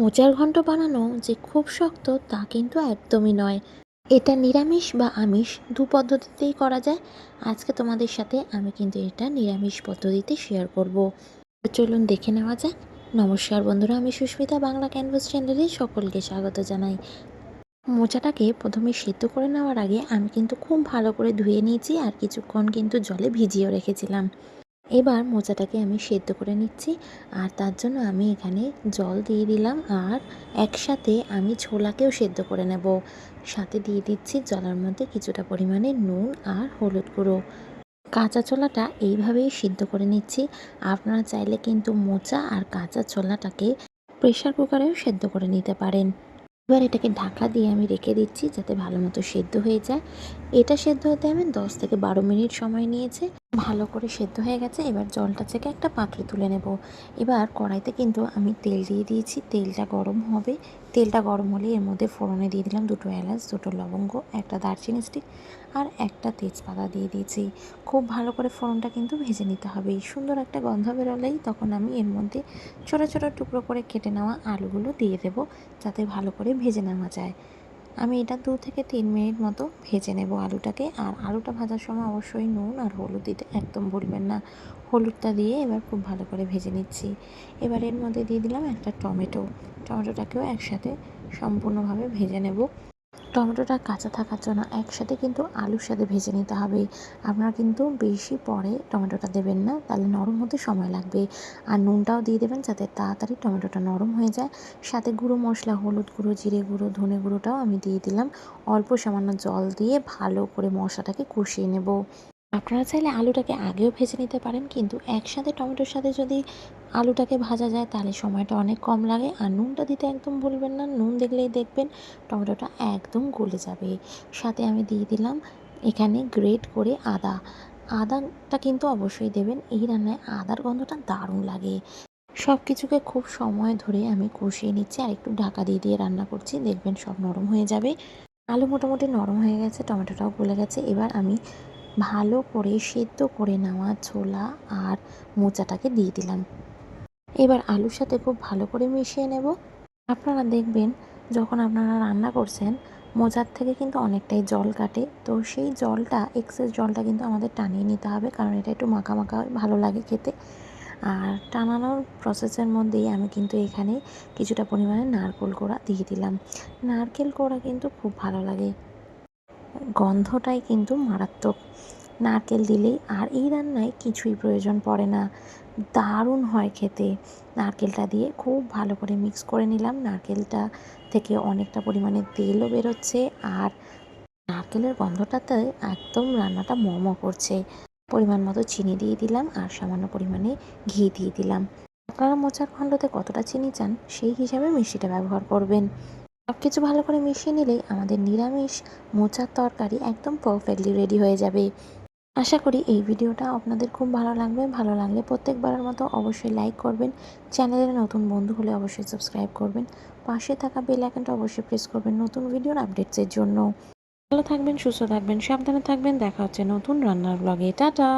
মোচার ঘন্ট বানানো যে খুব শক্ত তা কিন্তু একদমই নয়। এটা নিরামিষ বা আমিষ দু পদ্ধতিতেই করা যায়। আজকে তোমাদের সাথে আমি কিন্তু এটা নিরামিষ পদ্ধতিতে শেয়ার করব। চলুন দেখে নেওয়া যাক। নমস্কার বন্ধুরা, আমি সুস্মিতা বাংলা ক্যানভাস চ্যানেলে সকলকে স্বাগত জানাই। মোচাটাকে প্রথমে সেদ্ধ করে নেওয়ার আগে আমি কিন্তু খুব ভালো করে ধুয়ে নিয়েছি আর কিছুক্ষণ কিন্তু জলে ভিজিয়েও রেখেছিলাম। এবার মোচাটাকে আমি সেদ্ধ করে নিচ্ছি, আর তার জন্য আমি এখানে জল দিয়ে দিলাম, আর একসাথে আমি ছোলাকেও সেদ্ধ করে নেব। সাথে দিয়ে দিচ্ছি জলের মধ্যে কিছুটা পরিমাণে নুন আর হলুদ গুঁড়ো। কাঁচা ছোলাটা এইভাবেই সিদ্ধ করে নিচ্ছি। আপনারা চাইলে কিন্তু মোচা আর কাঁচা ছোলাটাকে প্রেশার কুকারেও সেদ্ধ করে নিতে পারেন। এবার এটাকে ঢাকা দিয়ে আমি রেখে দিচ্ছি যাতে ভালো মতো সেদ্ধ হয়ে যায়। এটা সেদ্ধ হতে আমি দশ থেকে বারো মিনিট সময় নিয়েছে। ভালো করে সেদ্ধ হয়ে গেছে, এবার জলটা থেকে একটা পাত্রে তুলে নেব। এবার কড়াইতে কিন্তু আমি তেল দিয়ে দিয়েছি, তেলটা গরম হবে। তেলটা গরম হলে এর মধ্যে ফোড়নে দিয়ে দিলাম দুটো এলাচ, দুটো লবঙ্গ, একটা দারচিনি স্টিক আর একটা তেজপাতা দিয়ে দিয়েছি। খুব ভালো করে ফোড়নটা কিন্তু ভেজে নিতে হবে। সুন্দর একটা গন্ধ বেরোলেই তখন আমি এর মধ্যে ছোটো ছোটো টুকরো করে কেটে নেওয়া আলুগুলো দিয়ে দেবো, যাতে ভালো করে ভেজে নেওয়া যায়। আমি এটা দু থেকে তিন মিনিট মতো ভেজে নেব আলুটাকে। আর আলুটা ভাজার সময় অবশ্যই নুন আর হলুদ দিতে একদম ভুলবেন না। হলুদটা দিয়ে এবার খুব ভালো করে ভেজে নিচ্ছি। এবার এর মধ্যে দিয়ে দিলাম একটা টমেটো। টমেটোটাকেও একসাথে সম্পূর্ণভাবে ভেজে নেব। টমেটোটা কাঁচা থাকার জন্য একসাথে কিন্তু আলুর সাথে ভেজে নিতে হবে। আপনারা কিন্তু বেশি পরে টমেটোটা দেবেন না, তাহলে নরম হতে সময় লাগবে। আর নুনটাও দিয়ে দেবেন যাতে তাড়াতাড়ি টমেটোটা নরম হয়ে যায়। সাথে গুঁড়ো মশলা, হলুদ গুঁড়ো, জিরে গুঁড়ো, ধনে গুঁড়োটাও আমি দিয়ে দিলাম। অল্প সামান্য জল দিয়ে ভালো করে মশলাটাকে কষিয়ে নেব। আপনারা চাইলে আলুটাকে আগেও ভেজে নিতে পারেন, কিন্তু একসাথে টমেটোর সাথে যদি আলুটাকে ভাজা যায়, তাহলে সময়টা অনেক কম লাগে। আর নুনটা দিতে একদম ভুলবেন না, নুন দেখলেই দেখবেন টমেটোটা একদম গলে যাবে। সাথে আমি দিয়ে দিলাম এখানে গ্রেট করে আদা। আদাটা কিন্তু অবশ্যই দেবেন, এই রান্নায় আদার গন্ধটা দারুণ লাগে। সব কিছুকে খুব সময় ধরে আমি কষিয়ে নিচ্ছি, আর একটু ঢাকা দিয়ে দিয়ে রান্না করছি, দেখবেন সব নরম হয়ে যাবে। আলু মোটামুটি নরম হয়ে গেছে, টমেটোটাও গলে গেছে। এবার আমি ভালো করে সেদ্ধ করে নেওয়া ছোলা আর মোচাটাকে দিয়ে দিলাম। এবার আলুর সাথে খুব ভালো করে মিশিয়ে নেব। আপনারা দেখবেন, যখন আপনারা রান্না করছেন, মোচার থেকে কিন্তু অনেকটাই জল কাটে। তো সেই জলটা এক্সেস জলটা কিন্তু আমাদের টানিয়ে নিতে হবে, কারণ এটা একটু মাখা মাখা ভালো লাগে খেতে। আর টানানোর প্রসেসের মধ্যেই আমি কিন্তু এখানে কিছুটা পরিমাণে নারকেল কোড়া দিয়ে দিলাম। নারকেল কোড়া কিন্তু খুব ভালো লাগে। গন্ধটাই কিন্তু মারাত্মক। নারকেল দিলেই আর এই রান্নায় কিছুই প্রয়োজন পড়ে না। দারুণ হয় খেতে। নারকেলটা দিয়ে খুব ভালো করে মিক্স করে নিলাম। নারকেলটা থেকে অনেকটা পরিমাণে তেলও বেরোচ্ছে আর নারকেলের গন্ধটাতে একদম রান্নাটা মোমো করছে। পরিমাণ মতো চিনি দিয়ে দিলাম আর সামান্য পরিমাণে ঘি দিয়ে দিলাম। আপনারা মোচার খণ্ডতে কতটা চিনি চান সেই হিসাবে মিষ্টিটা ব্যবহার করবেন। সব কিছু ভালো করে মিশিয়ে নিলেই আমাদের নিরামিষ মোচার তরকারি একদম পারফেক্টলি রেডি হয়ে যাবে। আশা করি এই ভিডিওটা আপনাদের খুব ভালো লাগবে। ভালো লাগলে প্রত্যেকবারের মতো অবশ্যই লাইক করবেন। চ্যানেলের নতুন বন্ধু হলে অবশ্যই সাবস্ক্রাইব করবেন। পাশে থাকা বেল আইকনটা অবশ্যই প্রেস করবেন নতুন ভিডিওর আপডেটসের জন্য। ভালো থাকবেন, সুস্থ থাকবেন, সাবধানে থাকবেন। দেখা হচ্ছে নতুন রান্নার ব্লগে টাটা!